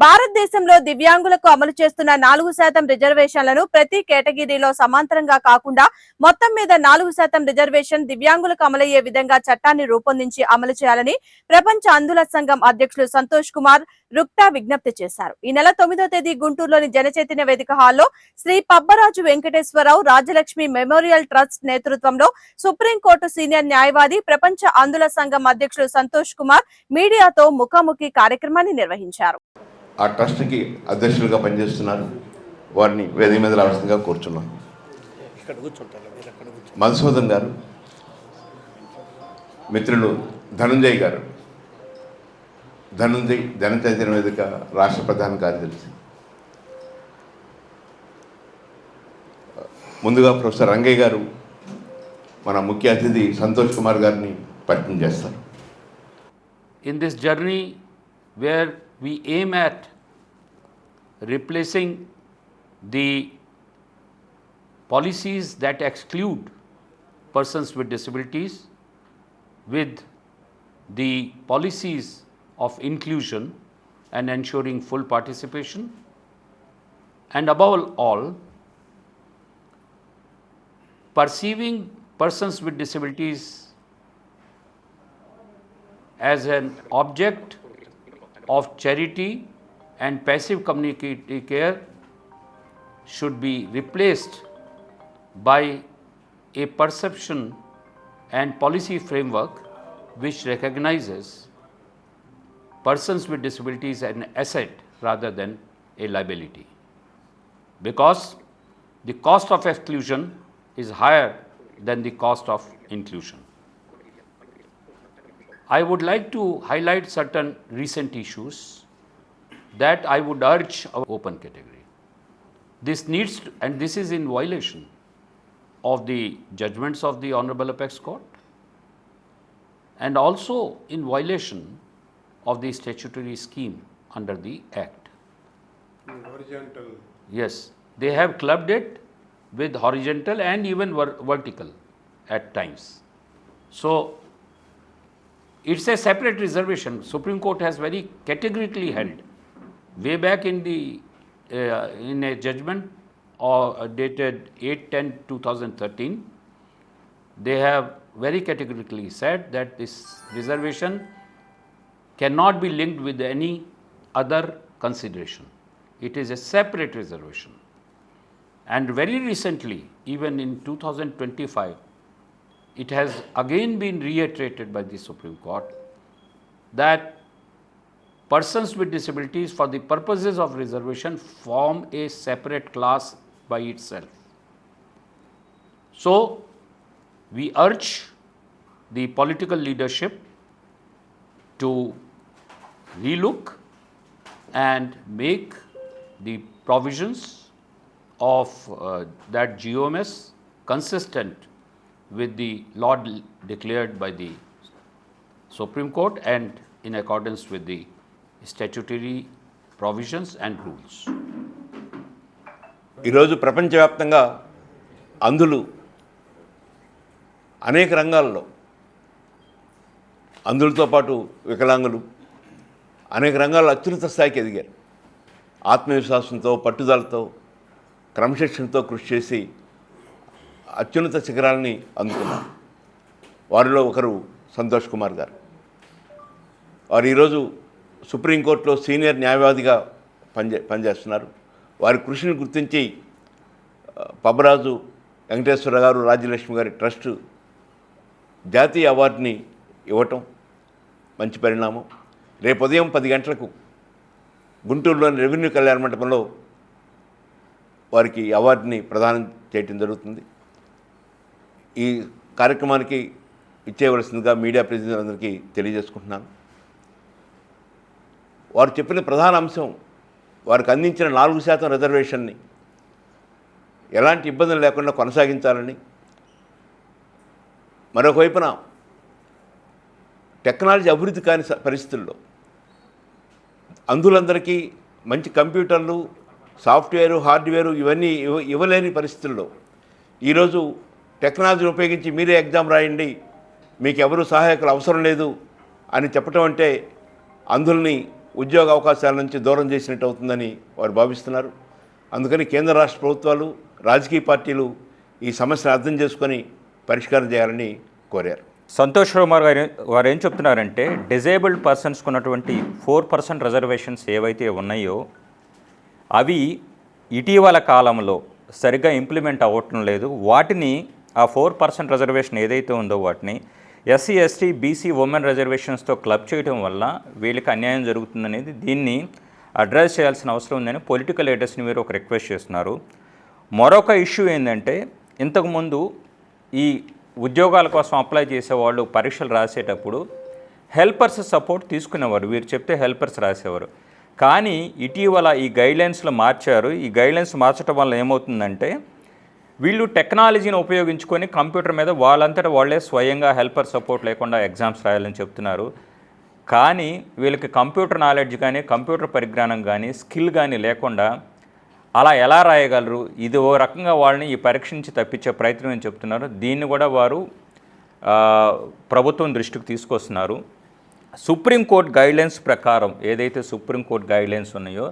భారతదేశంలో దివ్యాంగులకు అమలు చేస్తున్న నాలుగు శాతం రిజర్వేషన్లను ప్రతి కేటగిరీలో సమాంతరంగా కాకుండా మొత్తం మీద నాలుగు శాతం రిజర్వేషన్ దివ్యాంగులకు అమలయ్యే విధంగా చట్టాన్ని రూపొందించి అమలు చేయాలని ప్రపంచ అందుల సంఘం అధ్యక్షులు సంతోష్ కుమార్ రుక్టా విజ్ఞప్తి చేశారు. ఈ నెల తొమ్మిదో తేదీ గుంటూరులోని జనచైతన్య వేదిక హాల్లో శ్రీ పబ్బరాజు వెంకటేశ్వరరావు రాజలక్ష్మి మెమోరియల్ ట్రస్ట్ నేతృత్వంలో సుప్రీంకోర్టు సీనియర్ న్యాయవాది ప్రపంచ అందుల సంఘం అధ్యక్షులు సంతోష్ కుమార్ మీడియాతో ముఖాముఖి కార్యక్రమాన్ని నిర్వహించారు. ఆ ట్రస్ట్కి అధ్యక్షులుగా పనిచేస్తున్నారు. వారిని వేదిక మీద రావాల్సిందిగా కోరుచున్నాం. మధుసూదన్ గారు మిత్రులు ధనుంజయ్ గారు ధనుంజయ్ జనచైతన్య వేదిక రాష్ట్ర ప్రధాన కార్యదర్శి. ముందుగా ప్రొఫెసర్ రంగయ్య గారు మన ముఖ్య అతిథి సంతోష్ కుమార్ గారిని పరిచయం చేస్తారు. In this journey where we aim at replacing the policies that exclude persons with disabilities with the policies of inclusion and ensuring full participation. And above all perceiving persons with disabilities as an object of charity and passive community care should be replaced by a perception and policy framework which recognizes persons with disabilities as an asset rather than a liability. Because the cost of exclusion is higher than the cost of inclusion. I would like to highlight certain recent issues that I would urge our open category. This needs, to- and this is in violation of the judgments of the Honorable Apex Court and also in violation of the statutory scheme under the Act. horizontal Yes, they have clubbed it with horizontal and even ver- vertical at times. So it's a separate reservation. Supreme Court has very categorically held way back in the uh, in a judgment uh, dated 8-10-2013 they have very categorically said that this reservation cannot be linked with any other consideration. It is a separate reservation. And very recently, even in 2025, it has again been reiterated by the Supreme Court that persons with disabilities, for the purposes of reservation, form a separate class by itself. So, we urge the political leadership to relook and make the provisions of uh, that GOMS consistent with the law de- declared by the Supreme Court and in accordance with the statutory provisions and rules. ఈరోజు ప్రపంచవ్యాప్తంగా అంధులు అనేక రంగాల్లో అంధులతో పాటు వికలాంగులు అనేక రంగాల్లో అత్యున్నత స్థాయికి ఎదిగారు ఆత్మవిశ్వాసంతో పట్టుదలతో క్రమశిక్షణతో కృషి చేసి అత్యున్నత శిఖరాలని అందుకున్నారు. వారిలో ఒకరు సంతోష్ కుమార్ గారు. వారు ఈరోజు సుప్రీంకోర్టులో సీనియర్ న్యాయవాదిగా పనిచే పనిచేస్తున్నారు. వారి కృషిని గుర్తించి పబ్బరాజు వెంకటేశ్వర గారు రాజ్యలక్ష్మి గారి ట్రస్ట్ జాతీయ అవార్డుని ఇవ్వటం మంచి పరిణామం. రేపు ఉదయం పది గంటలకు గుంటూరులోని రెవెన్యూ కళ్యాణ మండపంలో వారికి అవార్డుని ప్రదానం చేయటం జరుగుతుంది. ఈ కార్యక్రమానికి ఇచ్చేయవలసిందిగా మీడియా ప్రతినిధులందరికీ తెలియజేసుకుంటున్నాను. వారు చెప్పిన ప్రధాన అంశం వారికి అందించిన నాలుగు శాతం రిజర్వేషన్ని ఎలాంటి ఇబ్బందులు లేకుండా కొనసాగించాలని. మరొక వైపున టెక్నాలజీ అభివృద్ధి కాని పరిస్థితుల్లో అందులందరికీ మంచి కంప్యూటర్లు సాఫ్ట్వేరు హార్డ్వేరు ఇవన్నీ ఇవ్వ ఇవ్వలేని పరిస్థితుల్లో ఈరోజు టెక్నాలజీని ఉపయోగించి మీరే ఎగ్జామ్ రాయండి. మీకు ఎవరు సహాయకులు అవసరం లేదు అని చెప్పటం అంటే అంధుల్ని ఉద్యోగ అవకాశాల నుంచి దూరం చేసినట్టు అవుతుందని వారు భావిస్తున్నారు. అందుకని కేంద్ర రాష్ట్ర ప్రభుత్వాలు రాజకీయ పార్టీలు ఈ సమస్యను అర్థం చేసుకొని పరిష్కారం చేయాలని కోరారు. సంతోష్ కుమార్ గారు వారు ఏం చెప్తున్నారంటే డిజేబుల్డ్ పర్సన్స్కి ఉన్నటువంటి ఫోర్ పర్సెంట్ రిజర్వేషన్స్ ఏవైతే ఉన్నాయో అవి ఇటీవల కాలంలో సరిగ్గా ఇంప్లిమెంట్ అవ్వటం లేదు. వాటిని ఆ ఫోర్ పర్సెంట్ రిజర్వేషన్ ఏదైతే ఉందో వాటిని ఎస్సీ ఎస్టీ బీసీ ఉమెన్ రిజర్వేషన్స్తో క్లబ్ చేయడం వల్ల వీళ్ళకి అన్యాయం జరుగుతుందనేది దీన్ని అడ్రస్ చేయాల్సిన అవసరం ఉందని పొలిటికల్ లీడర్స్ని మీరు ఒక రిక్వెస్ట్ చేస్తున్నారు. మరొక ఇష్యూ ఏంటంటే ఇంతకుముందు ఈ ఉద్యోగాల కోసం అప్లై చేసేవాళ్ళు పరీక్షలు రాసేటప్పుడు హెల్పర్స్ సపోర్ట్ తీసుకునేవారు. వీరు చెప్తే హెల్పర్స్ రాసేవారు. కానీ ఇటీవల ఈ గైడ్లైన్స్లో మార్చారు. ఈ గైడ్లైన్స్ మార్చడం వల్ల ఏమవుతుందంటే వీళ్ళు టెక్నాలజీని ఉపయోగించుకొని కంప్యూటర్ మీద వాళ్ళంతటా వాళ్ళే స్వయంగా హెల్పర్ సపోర్ట్ లేకుండా ఎగ్జామ్స్ రాయాలని చెప్తున్నారు. కానీ వీళ్ళకి కంప్యూటర్ నాలెడ్జ్ కానీ కంప్యూటర్ పరిజ్ఞానం కానీ స్కిల్ కానీ లేకుండా అలా ఎలా రాయగలరు? ఇది ఓ రకంగా వాళ్ళని ఈ పరీక్ష నుంచి తప్పించే ప్రయత్నం అని చెప్తున్నారు. దీన్ని కూడా వారు ప్రభుత్వం దృష్టికి తీసుకొస్తున్నారు. సుప్రీంకోర్టు గైడ్లైన్స్ ప్రకారం ఏదైతే సుప్రీంకోర్టు గైడ్లైన్స్ ఉన్నాయో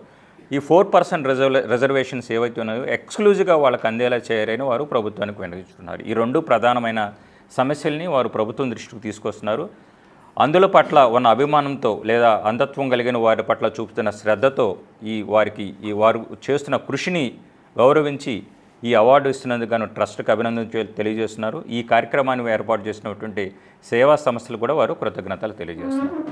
ఈ ఫోర్ పర్సెంట్ రిజర్వ్ రిజర్వేషన్స్ ఏవైతే ఉన్నాయో ఎక్స్క్లూజివ్గా వాళ్ళకి అందేలా చేయాలని వారు ప్రభుత్వానికి విన్నవిస్తున్నారు. ఈ రెండు ప్రధానమైన సమస్యల్ని వారు ప్రభుత్వం దృష్టికి తీసుకొస్తున్నారు. అందుల పట్ల ఉన్న అభిమానంతో లేదా అంధత్వం కలిగిన వారి పట్ల చూపుతున్న శ్రద్ధతో ఈ వారికి ఈ వారు చేస్తున్న కృషిని గౌరవించి ఈ అవార్డు ఇస్తున్నందుకు గాను ట్రస్ట్కి అభినందన తెలియజేస్తున్నారు. ఈ కార్యక్రమాన్ని ఏర్పాటు చేసినటువంటి సేవా సంస్థలు కూడా వారు కృతజ్ఞతలు తెలియజేస్తున్నారు.